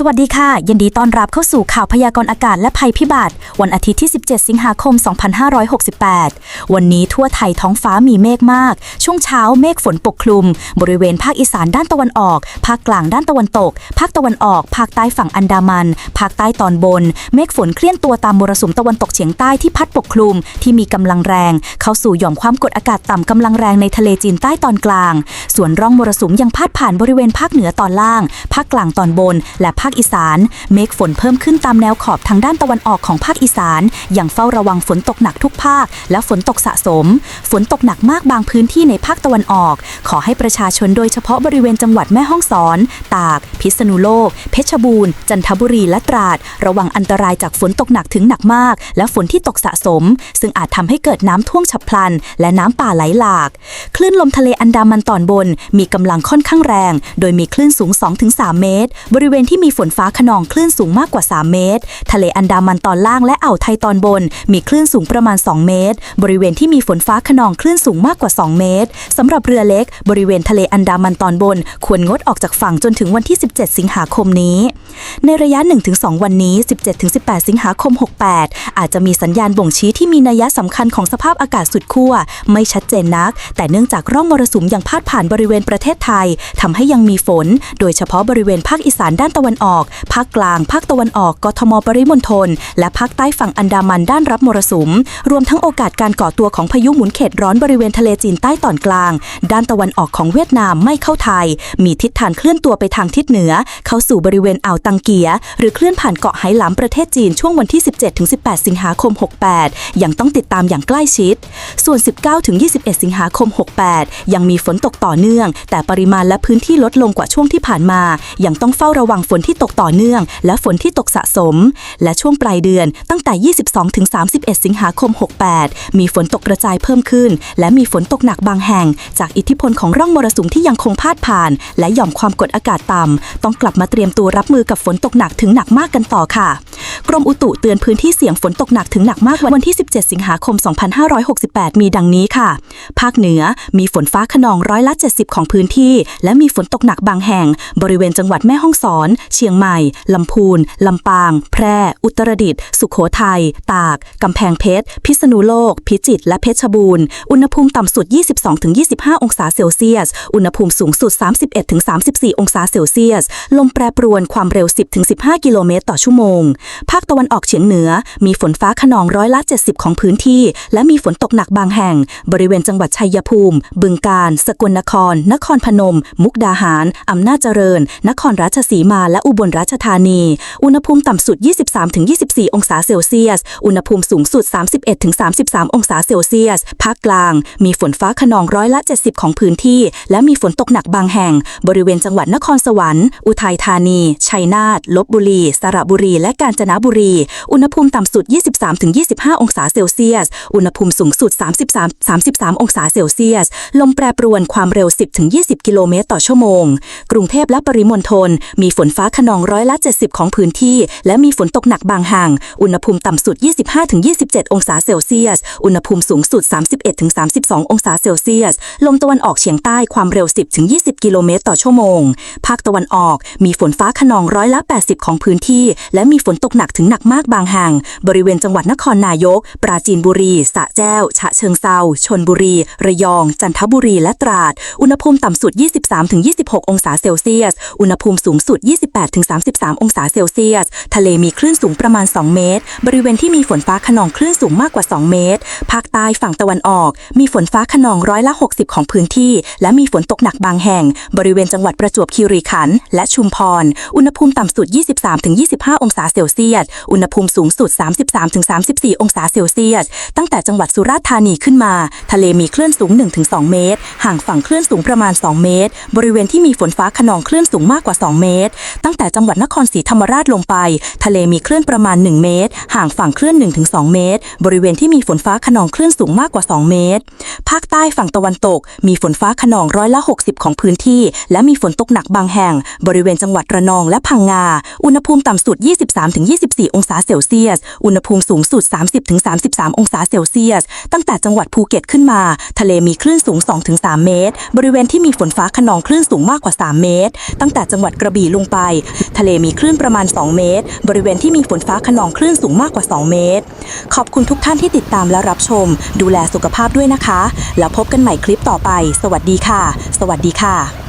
สวัสดีค่ะ ยินดีต้อนรับเข้าสู่ข่าวพยากรณ์อากาศและภัยพิบัติ วันอาทิตย์ที่ 17 สิงหาคม 2568 วันนี้ทั่วไทยท้องฟ้ามีเมฆมาก ช่วงเช้าเมฆฝนปกคลุม บริเวณภาคอีสานด้านตะวันออก ภาคกลางด้านตะวันตก ภาคตะวันออก ภาคใต้ฝั่งอันดามัน ภาคใต้ตอนบน เมฆฝนเคลื่อนตัวตามมรสุมตะวันตกเฉียงใต้ที่พัดปกคลุม ที่มีกำลังแรง เข้าสู่หย่อมความกดอากาศต่ำกำลังแรงในทะเลจีนใต้ตอนกลาง ส่วนร่องมรสุมยังพาดผ่านบริเวณภาคเหนือตอนล่าง ภาคกลางตอนบน และภาคาคอีสาน เมฆฝนเพิ่มขึ้นตามแนวขอบทางด้านตะวันออกของภาคอีสาน อย่างเฝ้าระวังฝนตกหนักทุกภาค และฝนตกสะสม ฝนตกหนักมากบางพื้นที่ในภาคตะวันออก ขอให้ประชาชนโดยเฉพาะบริเวณจังหวัดแม่ฮ่องสอน ตาก พิษณุโลก เพชรบูรณ์ จันทบุรี และตราด ระวังอันตรายจากฝนตกหนักถึงหนักมาก และฝนที่ตกสะสม ซึ่งอาจทำให้เกิดน้ำท่วมฉับพลัน และน้ำป่าไหลหลาก คลื่นลมทะเลอันดามันตอนบน มีกำลังค่อนข้างแรง โดยมีคลื่นสูง 2-3 เมตร บริเวณที่มีฝนฟ้าขนองคลื่นสูงมากกว่า 3 เมตร ทะเลอันดามันตอนล่างและอ่าวไทยตอนบน มีคลื่นสูงประมาณ 2 เมตร บริเวณที่มีฝนฟ้าขนองคลื่นสูงมากกว่า 2 เมตรสำหรับเรือเล็ก บริเวณทะเลอันดามันตอนบน ควรงดออกจากฝั่งจนถึงวันที่ 17 สิงหาคมนี้ ในระยะ 1-2 วันนี้ 17-18 สิงหาคม 68 อาจจะมีสัญญาณบ่งชี้ที่มีนัยสำคัญของสภาพอากาศสุดขั้วไม่ชัดเจนนัก แต่เนื่องจากร่องมรสุมยังพาดผ่านบริเวณประเทศไทยทำให้ยังมีฝน โดยเฉพาะบริเวณภาคอีสานด้านตะวันออกภาคกลาง ภาคตะวันออก กทมปริมณฑล และภาคใต้ฝั่งอันดามันด้านรับมรสุม รวมทั้งโอกาสการก่อตัวของพายุหมุนเขตร้อนบริเวณทะเลจีนใต้ตอนกลาง ด้านตะวันออกของเวียดนามไม่เข้าไทย มีทิศทางเคลื่อนตัวไปทางทิศเหนือ เข้าสู่บริเวณอ่าวตังเกีย หรือเคลื่อนผ่านเกาะไหหลำประเทศจีนช่วงวันที่ 17-18 สิงหาคม 68 ยังต้องติดตามอย่างใกล้ชิด ส่วน 19-21 สิงหาคม 68 ยังมีฝนตกต่อเนื่อง แต่ปริมาณและพื้นที่ลดลงกว่าช่วงที่ผ่านมา ยังต้องเฝ้าระวังฝนที่ตกต่อเนื่อง และฝนที่ตกสะสม และช่วงปลายเดือนตั้งแต่ 22-31 สิงหาคม 68 มีฝนตกกระจายเพิ่มขึ้น และมีฝนตกหนักบางแห่ง จากอิทธิพลของร่องมรสุมที่ยังคงพาดผ่าน และหย่อมความกดอากาศต่ำต้องกลับมาเตรียมตัวรับมือกับฝนตกหนักถึงหนักมากกันต่อค่ะ กรมอุตุเตือนพื้นที่เสี่ยงฝนตกหนักถึงหนักมากวันที่ 17 สิงหาคม 2568 มีดังนี้ค่ะ ภาคเหนือมีฝนฟ้าขนองร้อยละ 70 ของพื้นที่ และมีฝนตกหนักบางแห่ง บริเวณจังหวัดแม่ฮ่องสอน เชียงใหม่ ลำพูน ลำปาง แพร่ อุตรดิตถ์สุโขทัย ตาก กำแพงเพชร พิษณุโลก พิจิตร และเพชรบูรณ์ อุณหภูมิต่ำสุด 22-25 องศาเซลเซียส อุณหภูมิสูงสุด 31-34 องศาเซลเซียส ลมแปรปรวนความเร็ว 10-15 กิโลเมตรต่อชั่วโมงภาคตะวันออกเฉียงเหนือ มีฝนฟ้าขนองร้อยละ 70 ของพื้นที่ และมีฝนตกหนักบางแห่ง บริเวณจังหวัดชัยภูมิ บึงกาฬสกลนคร นครพนม มุกดาหาร อำนาจเจริญ นครราชสีมา และอุบลราชธานี อุณหภูมิต่ำสุด 23-24 องศาเซลเซียส อุณหภูมิสูงสุด 31-33 องศาเซลเซียส ภาคกลาง มีฝนฟ้าขนองร้อยละ 70 ของพื้นที่ และมีฝนตกหนักบางแห่ง บริเวณจังหวัดนครสวรรค์ อุทัยธานี ชัยนาท ลบบุรี สระบุรี และกาญจนบุรี อุณหภูมิต่ำสุด 23-25 องศาเซลเซียส อุณหภูมิสูงสุด 33-33 องศาเซลเซียส ลมแปรปรวนความเร็ว 10-20 กิโลเมตรต่อชั่วโมง กรุงเทพและปริมณฑลมีฝนฟ้าขนองร้อยละ 70 ของพื้นที่ และมีฝนตกหนักบางแห่ง อุณหภูมิต่ำสุด 25-27 องศาเซลเซียส อุณหภูมิสูงสุด 31-32 องศาเซลเซียส ลมตะวันออกเฉียงใต้ความเร็ว 10-20 กิโลเมตรต่อชั่วโมง ภาคตะวันออกมีฝนฟ้าขนองร้อยละ 80 ของพื้นที่ และมีฝนตกหนักถึงหนักมากบางแห่ง บริเวณจังหวัดนครนายก ปราจีนบุรี สะแก้ว ฉะเชิงเซาชนบุรี ระยอง จันทบุรี และตราด อุณหภูมิต่ำสุด 23-26 องศาเซลเซียส อุณหภูมิสูงสุด 28-33 องศาเซลเซียส ทะเลมีคลื่นสูงประมาณ 2 เมตร บริเวณที่มีฝนฟ้าขนองคลื่นสูงมากกว่า 2 เมตร ภาคใต้ฝั่งตะวันออก มีฝนฟ้าขนองร้อยละ 60 ของพื้นที่ และมีฝนตกหนักบางแห่ง บริเวณจังหวัดประจวบคีรีขันธ์และชุมพร อุณหภูมิต่ำสุด 23-25 องศาเซลเซียสอุณหภูมิสูงสุด 33-34 องศาเซลเซียส ตั้งแต่จังหวัดสุราษฎร์ธานีขึ้นมา ทะเลมีคลื่นสูง 1-2 เมตร ห่างฝั่งคลื่นสูงประมาณ 2 เมตร บริเวณที่มีฝนฟ้าขนองคลื่นสูงมากกว่า 2 เมตร ตั้งแต่จังหวัดนครศรีธรรมราชลงไป ทะเลมีคลื่นประมาณ 1 เมตร ห่างฝั่งคลื่น 1-2 เมตร บริเวณที่มีฝนฟ้าขนองคลื่นสูงมากกว่า 2 เมตร ภาคใต้ฝั่งตะวันตก มีฝนฟ้าขนองร้อยละ 60 ของพื้นที่ และมีฝนตกหนักบางแห่ง บริเวณจังหวัดระนองและพังงา อุณหภูมิต่ำสุด24 องศาเซลเซียส อุณหภูมิสูงสุด 30-33 องศาเซลเซียส ตั้งแต่จังหวัดภูเก็ตขึ้นมา ทะเลมีคลื่นสูง 2-3 เมตร บริเวณที่มีฝนฟ้าขนองคลื่นสูงมากกว่า 3 เมตร ตั้งแต่จังหวัดกระบี่ลงไป ทะเลมีคลื่นประมาณ 2 เมตร บริเวณที่มีฝนฟ้าขนองคลื่นสูงมากกว่า 2 เมตร ขอบคุณทุกท่านที่ติดตามและรับชม ดูแลสุขภาพด้วยนะคะ แล้วพบกันใหม่คลิปต่อไป สวัสดีค่ะ สวัสดีค่ะ